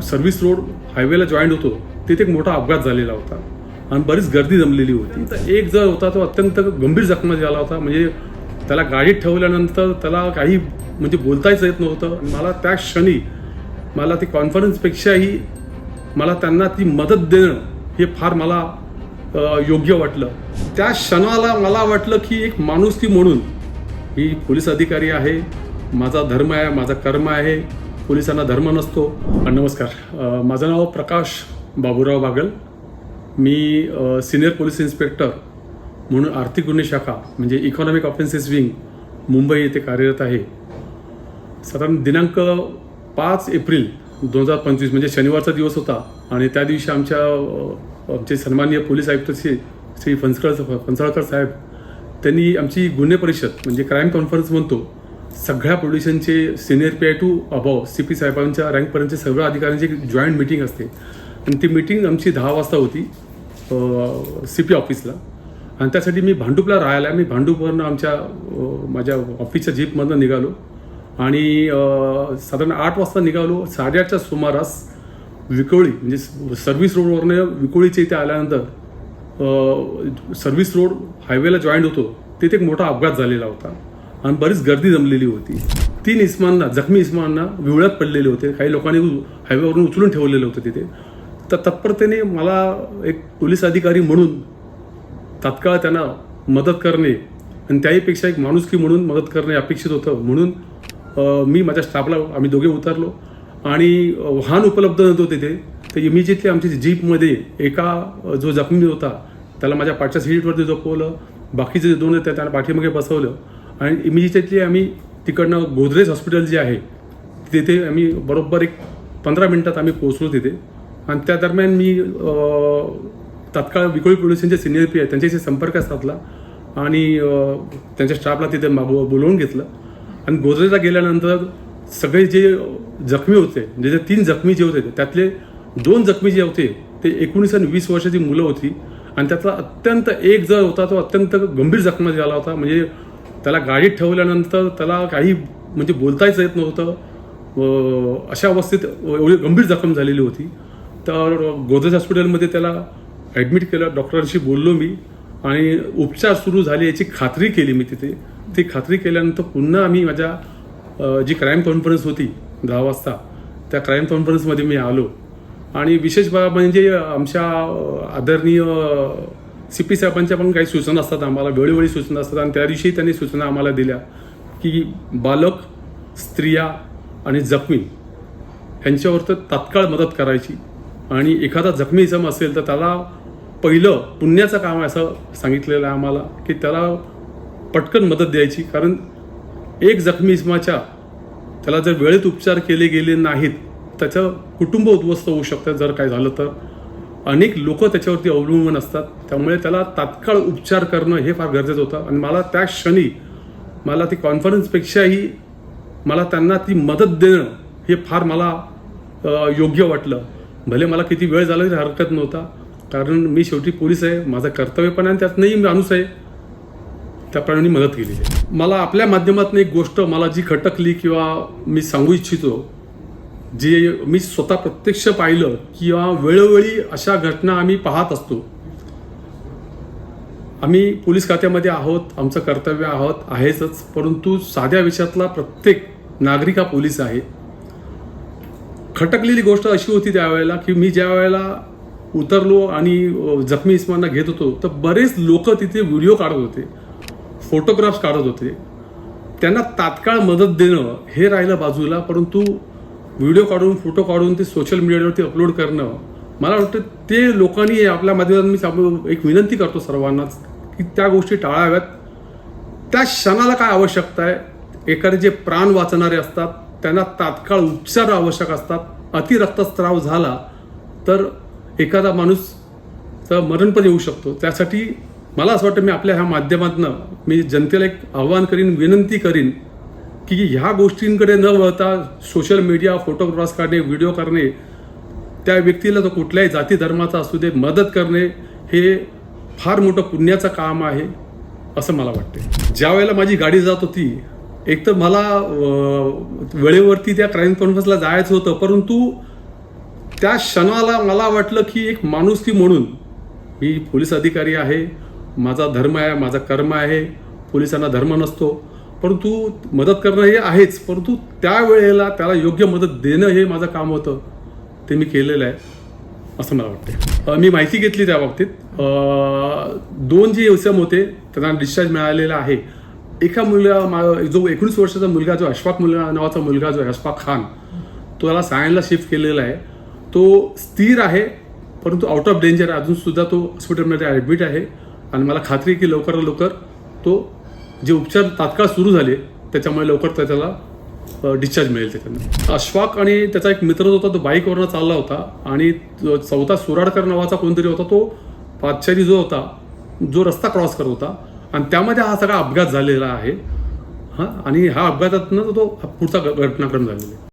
Service road हायवेला joint होतो तिथे एक मोठा अपघात झालेला होता. आणि बरीच गर्दी जमलेली होती. तर एक जर होता तो अत्यंत गंभीर जखमा झाला होता. म्हणजे त्याला गाडीत ठेवल्यानंतर त्याला काही म्हणजे बोलताच येत नव्हतं. मला त्या क्षणी मला ती कॉन्फरन्सपेक्षाही मला त्यांना ती मदत देणं हे फार मला योग्य वाटलं. त्या क्षणाला मला वाटलं की एक माणूस ती म्हणून मी पोलीस अधिकारी आहे. माझा धर्म आहे माझा कर्म आहे. पोलिसांना धर्म नसतो. नमस्कार. माझं नाव प्रकाश बाबूराव बागल. मी सिनियर पोलीस इन्स्पेक्टर म्हणून आर्थिक गुन्हे शाखा म्हणजे इकॉनॉमिक ऑफेन्सेस विंग मुंबई येथे कार्यरत आहे. साधारण दिनांक पाच एप्रिल दोन हजार पंचवीस म्हणजे शनिवारचा दिवस होता आणि त्या दिवशी आमच्या आमचे सन्माननीय पोलीस आयुक्त श्री श्री फणसकळ फणसळकर साहेब त्यांनी आमची गुन्हे परिषद म्हणजे क्राईम कॉन्फरन्स म्हणतो सगळ्या पोलिसांचे सिनियर पी आय टू अभाव सी पी साहेबांच्या रँकपर्यंतचे सगळ्या अधिकाऱ्यांची एक जॉईंट मिटिंग असते. आणि ती मिटिंग आमची दहा वाजता होती सी पी ऑफिसला आणि त्यासाठी मी भांडूपला राहायला मी भांडूपवरनं आमच्या माझ्या ऑफिसच्या जीपमधनं निघालो. आणि साधारण आठ वाजता निघालो. साडेआठच्या सुमारास विकोळी म्हणजे सर्व्हिस रोडवरनं विकोळीच्या इथे आल्यानंतर सर्व्हिस रोड हायवेला जॉईंट होतो. तिथे एक मोठा अपघात झालेला होता. आणि बरीच गर्दी जमलेली होती. तीन इस्मांना जखमी इस्मांना विवळ्यात पडलेले होते. काही लोकांनी हायवेवरून उचलून ठेवलेलं होतं तिथे. तर तत्परतेने मला एक पोलीस अधिकारी म्हणून तात्काळ त्यांना मदत करणे आणि त्याहीपेक्षा एक माणुसकी म्हणून मदत करणे अपेक्षित होतं. म्हणून मी माझ्या स्टाफला आम्ही दोघे उतरलो. आणि वाहन उपलब्ध नव्हतं तिथे. तर इमिजिएटली आमची जीपमध्ये एका जो जखमी होता त्याला माझ्या पाठच्या सीटवरती झोपवलं. बाकीचे जे दोन आहेत त्यांना पाठीमागे बसवलं. आणि इमिजिएटली आम्ही तिकडनं गोदरेज हॉस्पिटल जे आहे तिथे आम्ही बरोबर एक पंधरा मिनटात आम्ही पोहोचलो तिथे. आणि त्या दरम्यान मी तात्काळ विकोळी पोलिसांचे सिनियर पी आहे त्यांच्याशी संपर्क साधला आणि त्यांच्या स्टाफला तिथे बोलवून घेतलं. आणि गोदरेजला गेल्यानंतर सगळे जे जखमी होते म्हणजे जे तीन जखमी जे होते त्यातले दोन जखमी जे होते ते एकोणीस आणि वीस वर्षाची मुलं होती. आणि त्यातला अत्यंत एक जर होता तो अत्यंत गंभीर जखमा झाला होता. म्हणजे त्याला गाडीत ठेवल्यानंतर त्याला काही म्हणजे बोलताच येत नव्हतं. अशा अवस्थेत एवढी गंभीर जखम झालेली होती. तर गोदरेज हॉस्पिटलमध्ये त्याला ॲडमिट केलं डॉक्टरांशी बोललो मी आणि उपचार सुरू झाले याची खात्री केली मी तिथे. ती खात्री केल्यानंतर पुन्हा आम्ही माझ्या जी क्राईम कॉन्फरन्स होती दहा वाजता त्या क्राईम कॉन्फरन्समध्ये मी आलो. आणि विशेष बाब म्हणजे आमच्या आदरणीय सी पी साहेबांच्या पण काही सूचना असतात आम्हाला वेळोवेळी सूचना असतात आणि त्या दिवशी त्यांनी सूचना आम्हाला दिल्या की बालक स्त्रिया आणि जखमी ह्यांच्यावर तर तात्काळ मदत करायची. आणि एखादा जखमी जम असेल तर त्याला पहिलं पुण्याचं काम आहे असं सांगितलेलं आहे आम्हाला की त्याला पटकन मदत द्यायची. कारण एक जखमी इसमाच्या त्याला जर वेळेत उपचार केले गेले नाहीत त्याचं कुटुंब उद्ध्वस्त होऊ शकतं जर काय झालं तर. अनेक लोक त्याच्यावरती अवलंबून असतात. त्यामुळे त्याला तात्काळ उपचार करणं हे फार गरजेचं होतं. आणि मला त्या क्षणी मला ती कॉन्फरन्सपेक्षाही मला त्यांना ती मदत देणं हे फार मला योग्य वाटलं. भले मला किती वेळ झाला तरी हरकत नव्हता. कारण मी शेवटी पोलीस आहे. माझं कर्तव्य पण आहे आणि त्यातनंही माणूस आहे. त्याप्रमाणे मी मदत केली आहे. मला आपल्या माध्यमातून एक गोष्ट मला जी खटकली किंवा मी सांगू इच्छितो जे मी स्वतः प्रत्यक्ष पाहिलं किंवा वेळोवेळी अशा घटना आम्ही पाहत असतो. आम्ही पोलीस खात्यामध्ये आहोत आमचं कर्तव्य आहोत आहेच परंतु साध्या विषयातला प्रत्येक नागरिक हा पोलीस आहे. खटकलेली गोष्ट अशी होती त्यावेळेला की मी ज्या वेळेला उतरलो आणि जखमी इस्मांना घेत होतो तर बरेच लोक तिथे व्हिडिओ काढत होते फोटोग्राफ्स काढत होते. त्यांना तात्काळ मदत देणं हे राहिलं बाजूला परंतु व्हिडिओ काढून फोटो काढून ते सोशल मीडियावरती अपलोड करणं मला वाटतं ते लोकांनी आपल्या माध्यमातून मी एक विनंती करतो सर्वांनाच की त्या गोष्टी टाळाव्यात. त्या क्षणाला काय आवश्यकता आहे? एखादे जे प्राण वाचणारे असतात त्यांना तात्काळ उपचार आवश्यक असतात. अतिरक्तस्त्राव झाला तर एखादा माणूस मरण पण येऊ शकतो. त्यासाठी मला असं वाटतं मी आपल्या ह्या माध्यमातून मी जनतेला एक आव्हान करीन विनंती करीन की ह्या गोष्टींकडे न वळता सोशल मीडिया फोटोग्राफ्स काढणे व्हिडिओ करणे त्या व्यक्तीला तो कुठल्याही जाती धर्माचा असू दे मदत करणे हे फार मोठं पुण्याचं काम आहे असं मला वाटते ज्या वेळेला माझी गाडी जात होती एक तर मला वेळेवरती त्या क्राईम कॉन्फरन्सला जायचं होतं परंतु त्या क्षणाला मला वाटलं की एक माणूस ती म्हणून मी पोलीस अधिकारी आहे माझा धर्म आहे माझा कर्म आहे पोलिसांना धर्म नसतो परंतु मदत करणं हे आहेच परंतु त्यावेळेला त्याला योग्य मदत देणं हे माझं काम होतं. ते मी केलेलं आहे असं मला वाटतं मी माहिती घेतली त्या बाबतीत. दोन जे एसएम होते त्यांना डिस्चार्ज मिळालेला आहे. एका मुलगा मा- जो एकोणीस वर्षाचा मुलगा जो अशफाक मुलगा नावाचा मुलगा जो आहे अशफाक खान तो त्याला सायनला शिफ्ट केलेला आहे. तो स्थिर आहे परंतु आउट ऑफ डेंजर अजून सुद्धा तो हॉस्पिटलमध्ये ॲडमिट आहे. आणि मला खात्री की लवकरात लवकर तो जे उपचार तात्काळ सुरू झाले त्याच्यामुळे लवकर त्याला डिस्चार्ज मिळेल त्याच्यानं अश्वाक आणि त्याचा एक मित्र जो होता तो बाईकवरनं चालला होता आणि चौथा सुराडकर नावाचा कोणतरी होता तो पाचशारी जो होता जो रस्ता क्रॉस करत होता आणि त्यामध्ये हा सगळा अपघात झालेला आहे. हां आणि हा अपघातातनं तो पुढचा घटनाक्रम झालेला आहे.